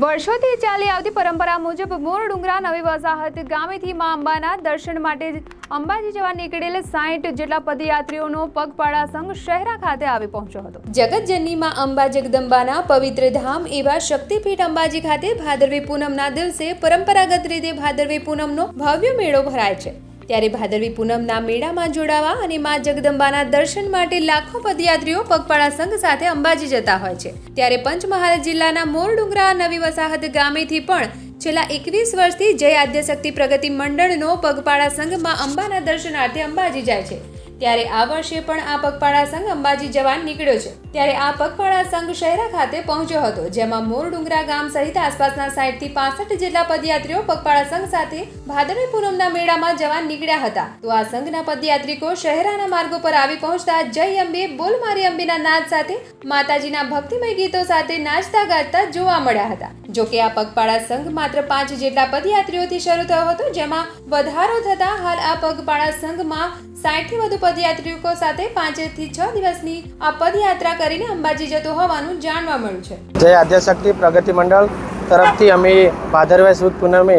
વર્ષોથી ચાલી આવતી પરંપરા મુજબ મોર ડુંગરા નવી વસાહત ગામેથી મા અંબાના દર્શન માટે અંબાજી જવા નીકળેલ સાઠ જેટલા પદયાત્રીઓનો પગપાળા સંઘ શહેરા ખાતે આવી પહોંચ્યો હતો. જગતજનની માં અંબા જગદંબાના પવિત્ર ધામ એવા શક્તિપીઠ અંબાજી ખાતે ભાદરવી પૂનમના દિવસે પરંપરાગત રીતે ભાદરવી પૂનમનો ભવ્ય મેળો ભરાય છે. ત્યારે ભાદરવી પૂનમના મેળામાં જોડાવા અને મા જગદંબાના દર્શન માટે લાખો પદયાત્રીઓ પગપાળા સંઘ સાથે અંબાજી જતા હોય છે. ત્યારે પંચમહાલ જિલ્લાના મોરડુંગરા નવી વસાહત ગામેથી પણ છેલ્લા એકવીસ વર્ષથી જય આદ્યશક્તિ પ્રગતિ મંડળનો પગપાળા સંઘમાં અંબાના દર્શનાર્થે અંબાજી જાય છે. ત્યારે આ વર્ષે પણ આ પગપાળા સંઘ અંબાજી જવા નીકળ્યો છે. ત્યારે આ પગપાળા સંઘ શહેરા ખાતે પહોંચ્યો હતો, જેમાં મોર ડુંગરા ગામ સહિત આસપાસના સાઠથી પાસઠ જેટલા પદયાત્રીઓ પગપાળા સંઘ સાથે ભાદરવી પૂનમના મેળામાં જવા નીકળ્યા હતા. તો આ સંઘના પદયાત્રિકો શહેરાના માર્ગો પર આવી પહોંચતા જય અંબે, બોલ મારી અંબેના નાદ સાથે માતાજીના ભક્તિમય ગીતો સાથે નાચતા ગાતા જોવા મળ્યા હતા. જો કે આ પગપાળા સંઘ માત્ર પાંચ જેટલા પદયાત્રીઓથી શરૂ થયો હતો, જેમાં વધારો થતા હાલ આ પગપાળા સંઘમાં સાઠથી વધુ પદયાત્રીકો સાથે પાંચથી છ દિવસની આ પદયાત્રા કરીને અંબાજી જતો હોવાનું જાણવા મળ્યું છે. જય આદ્યશક્તિ પ્રગતિ મંડળ તરફથી અમે ભાદરવાય સુદ પૂનમે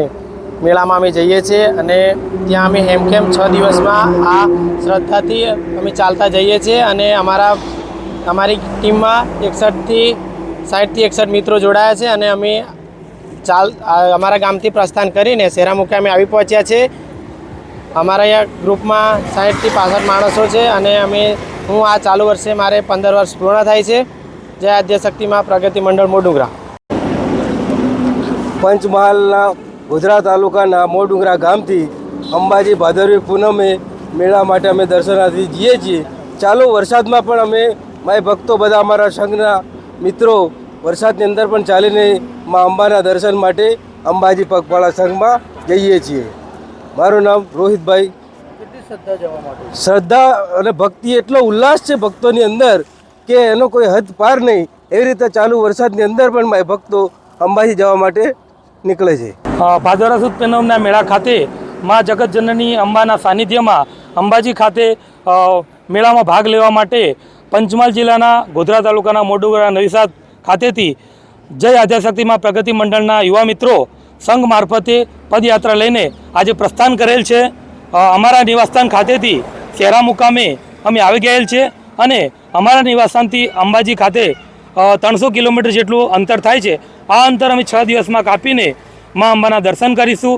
મેળામાં અમે જઈએ છીએ અને ત્યાં અમે હેમખેમ છ દિવસમાં આ શ્રદ્ધાથી અમે ચાલતા જઈએ છીએ અને અમારા, અમારી ટીમમાં એકસઠથી સાઠથી એકસઠ મિત્રો જોડાયા છે અને અમે ચાલ અમારા ગામથી પ્રસ્થાન કરીને શેરા મુકામે આવી પહોંચ્યા છે અમારા અહીંયા ગ્રુપમાં સાઠથી પાસઠ માણસો છે અને અમે હું આ ચાલુ વર્ષે મારે પંદર વર્ષ પૂર્ણ થાય છે. જય આદ્યશક્તિમાં પ્રગતિ મંડળ મોડુંગરા. પંચમહાલના ગોધરા તાલુકાના મોડુંગરા ગામથી અંબાજી ભાદરવી પૂનમે મેળા માટે અમે દર્શનાર્થી જઈએ છીએ. ચાલુ વરસાદમાં પણ અમે માય ભક્તો બધા અમારા સંઘના મિત્રો વરસાદની અંદર પણ ચાલીને મા અંબાના દર્શન માટે અંબાજી પગપાળા સંઘમાં જઈએ છીએ. મારું નામ રોહિતભાઈ. શ્રદ્ધા અને ભક્તિ એટલો ઉલ્લાસ છે ભક્તોની અંદર કે એનો કોઈ હદ પાર નહીં. એવી રીતે ચાલુ વરસાદની અંદર પણ માય ભક્તો અંબાજી જવા માટે નીકળે છે. ભાદરા સુદ પૂનમના મેળા ખાતે મા જગતજનની અંબાના સાનિધ્યમાં અંબાજી ખાતે મેળામાં ભાગ લેવા માટે પંચમહાલ જિલ્લાના ગોધરા તાલુકાના મોડુગરા નવીસાદ ખાતેથી જય આદ્યાશક્તિમાં પ્રગતિ મંડળના યુવા મિત્રો સંઘ મારફતે પદયાત્રા લઈને આજે પ્રસ્થાન કરેલ છે. અમારા નિવાસસ્થાન ખાતેથી શેરા મુકામે અમે આવી ગયેલ છે અને અમારા નિવાસસ્થાનથી અંબાજી ખાતે ત્રણસો કિલોમીટર જેટલું અંતર થાય છે. આ અંતર અમે છ દિવસમાં કાપીને મા અંબાના દર્શન કરીશું.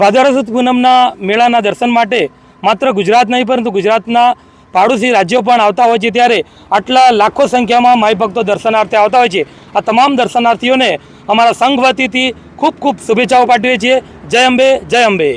ભાદરસુદ પૂનમના મેળાના દર્શન માટે માત્ર ગુજરાત નહીં, પરંતુ ગુજરાતના પાડોશી રાજ્યો પણ આવતા હોય છે ત્યારે આટલા લાખો સંખ્યામાં માઈ ભક્તો દર્શનાર્થે આવતા હોય છે. આ તમામ દર્શનાર્થીઓને અમારા સંઘ વતીથી ખૂબ ખૂબ શુભેચ્છાઓ પાઠવીએ છીએ. જય અંબે જય અંબે.